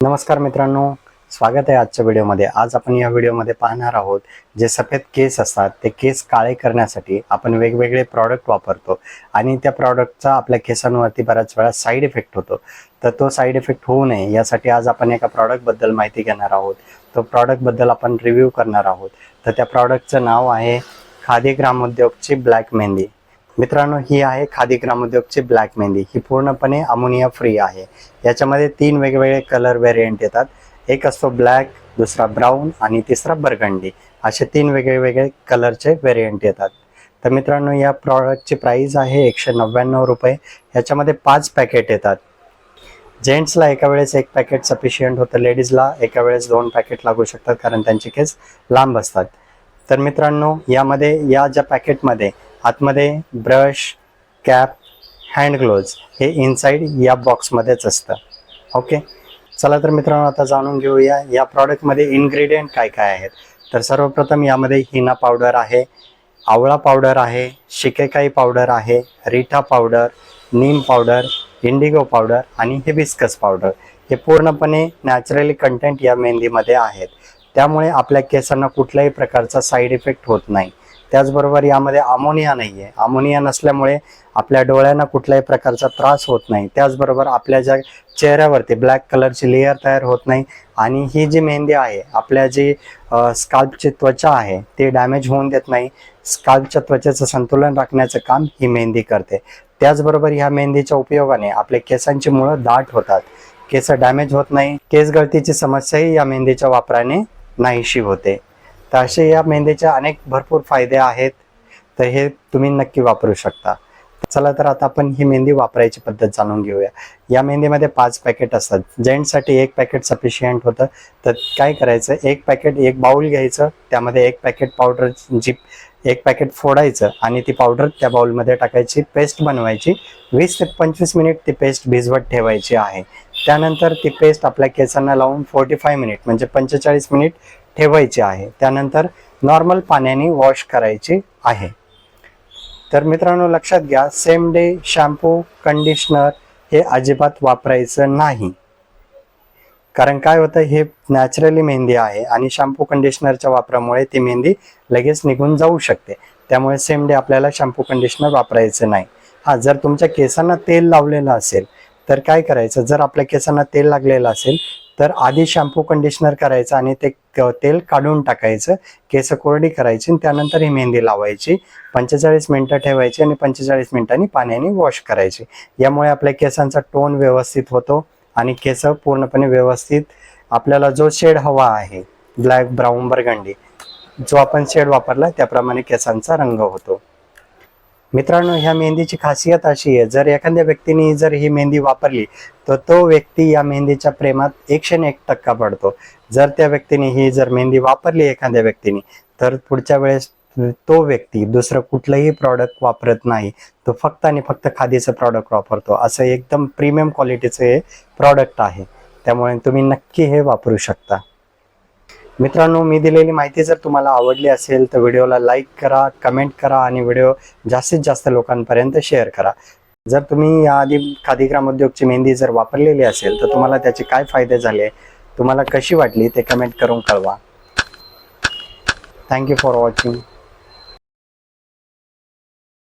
नमस्कार मित्रांनो स्वागत आहे आजच्या व्हिडिओमध्ये. आज आपण या व्हिडिओमध्ये पाहणार आहोत जे सफेद केस असतात ते केस काळे करण्यासाठी आपण वेगवेगळे प्रॉडक्ट वापरतो आणि त्या प्रॉडक्टचा आपल्या केसांवरती बऱ्याच वेळा साईड इफेक्ट होतो. तर तो साईड इफेक्ट होऊ नये यासाठी आज आपण एका प्रॉडक्टबद्दल माहिती घेणार आहोत. तो प्रॉडक्टबद्दल आपण रिव्ह्यू करणार आहोत. तर त्या प्रॉडक्टचं नाव आहे खादी ग्रामोद्योगची ब्लॅक मेहंदी. मित्रांनो ही आहे खादी ग्रामोद्योगची ब्लॅक मेहंदी. ही पूर्णपणे अमोनिया फ्री आहे. याच्यामध्ये तीन वेगवेगळे कलर व्हेरियंट येतात. एक असतो ब्लॅक दुसरा ब्राऊन आणि तिसरा बर्गंडी असे तीन वेगळेवेगळे कलरचे व्हेरियंट येतात. तर मित्रांनो या प्रॉडक्टची प्राईस आहे एकशे नव्याण्णव रुपये. याच्यामध्ये पाच पॅकेट येतात. जेंट्सला एका वेळेस एक पॅकेट सफिशियंट होतं. लेडीजला एका वेळेस दोन पॅकेट लागू शकतात कारण त्यांचे केस लांब असतात. तर मित्रांनो यामध्ये या ज्या पॅकेटमध्ये आतमध्ये ब्रश कॅप हँड ग्लोव्ज हे इनसाईड या बॉक्समध्येच असतं. ओके? चला तर मित्रांनो आता जाणून घेऊया या प्रॉडक्टमध्ये इन्ग्रेडियंट काय काय आहेत. तर सर्वप्रथम यामध्ये हिना पावडर आहे आवळा पावडर आहे शिकेकाई पावडर आहे reetha powder neem powder indigo powder आणि हिबिस्कस पावडर. हे पूर्णपणे नॅचरली कंटेंट या मेहंदीमध्ये आहेत. त्यामुळे आपल्या केसांना कुठल्याही प्रकारचा साईड इफेक्ट होत नाही. त्याचबरोबर यामध्ये अमोनिया नाही आहे अमोनिया नसल्यामुळे आपल्या डोळ्यांना कुठल्याही प्रकारचा त्रास होत नाही. त्याचबरोबर आपल्या ज्या चेहऱ्यावरती ब्लॅक कलरची लेअर तयार होत नाही आणि ही जी मेहंदी आहे आपल्या जी स्काल्पची त्वचा आहे ती डॅमेज होऊन देत नाही. स्काल्पच्या त्वचेचं संतुलन राखण्याचं काम ही मेहंदी करते. त्याचबरोबर ह्या मेहंदीच्या उपयोगाने आपल्या केसांची मुळं दाट होतात. केस डॅमेज होत नाही. केस गळतीची समस्याही या मेहंदीच्या वापराने नाहीशी होते. तर असे या मेहंदीचे अनेक भरपूर फायदे आहेत. तर हे तुम्ही नक्की वापरू शकता. चला तर आता आपण ही मेहंदी वापरायची पद्धत जाणून घेऊया. या मेहंदीमध्ये पाच पॅकेट असतात. जेंट्ससाठी एक पॅकेट सफिशियंट होतं. तर काय करायचं? एक पॅकेट एक बाउल घ्यायचं. त्यामध्ये एक पॅकेट पावडर जी एक पॅकेट फोडायचं आणि ती पावडर त्या बाउलमध्ये टाकायची पेस्ट बनवायची. वीस ते पंचवीस मिनिट ती पेस्ट भिजवत ठेवायची आहे. त्यानंतर ती पेस्ट आपल्या केसांना लावून फोर्टी फाय मिनिट म्हणजे पंचेचाळीस मिनिट ठेवायची आहे. त्यानंतर नॉर्मल पाण्याने वॉश करायची आहे. तर मित्रांनो लक्षात घ्या सेम डे शॅम्पू कंडिशनर हे अजिबात वापरायचं नाही. कारण काय होतं हे नॅचरली मेहंदी आहे आणि शॅम्पू कंडिशनरच्या वापरामुळे ती मेहंदी लगेच निघून जाऊ शकते. त्यामुळे सेम डे आपल्याला शॅम्पू कंडिशनर वापरायचं नाही. हा जर तुमच्या केसांना तेल लावलेलं असेल तर काय करायचं? जर आपल्या केसांना तेल लागलेलं असेल तर आधी शॅम्पू कंडिशनर करायचं आणि ते तेल काढून टाकायचं. केस कोरडी करायची आणि त्यानंतर ही मेहंदी लावायची. पंचेचाळीस मिनटं ठेवायची आणि पंचेचाळीस मिनिटांनी पाण्याने वॉश करायची. यामुळे आपल्या केसांचा टोन व्यवस्थित होतो आणि केस पूर्णपणे व्यवस्थित. आपल्याला जो शेड हवा आहे ब्लॅक ब्राऊन बरगंडी जो आपण शेड वापरला त्याप्रमाणे केसांचा रंग होतो. मित्रांनो ह्या मेहंदीची खासियत अशी आहे जर एखाद्या व्यक्तीने जर ही मेहंदी वापरली तर तो व्यक्ती या मेहंदीच्या प्रेमात एकशे एक टक्का पडतो. जर त्या व्यक्तीने ही जर मेहंदी वापरली एखाद्या व्यक्तीने तर पुढच्या वेळेस तो व्यक्ती दुसरं कुठलंही प्रॉडक्ट वापरत नाही. तो फक्त आणि फक्त खादीचं प्रॉडक्ट वापरतो. असं एकदम प्रीमियम क्वालिटीचं हे प्रॉडक्ट आहे. त्यामुळे तुम्ही नक्की हे वापरू शकता. मित्रांनो मी दिलेली माहिती जर तुम्हाला आवडली असेल तर व्हिडिओला लाईक करा कमेंट करा आणि व्हिडिओ जास्तीत जास्त लोकांपर्यंत शेअर करा. जर तुम्ही याआधी खादीग्राम उद्योगची मेहंदी जर वापरलेली असेल तर तुम्हाला त्याचे काय फायदे झाले तुम्हाला कशी वाटली ते कमेंट करून कळवा. Thank you for watching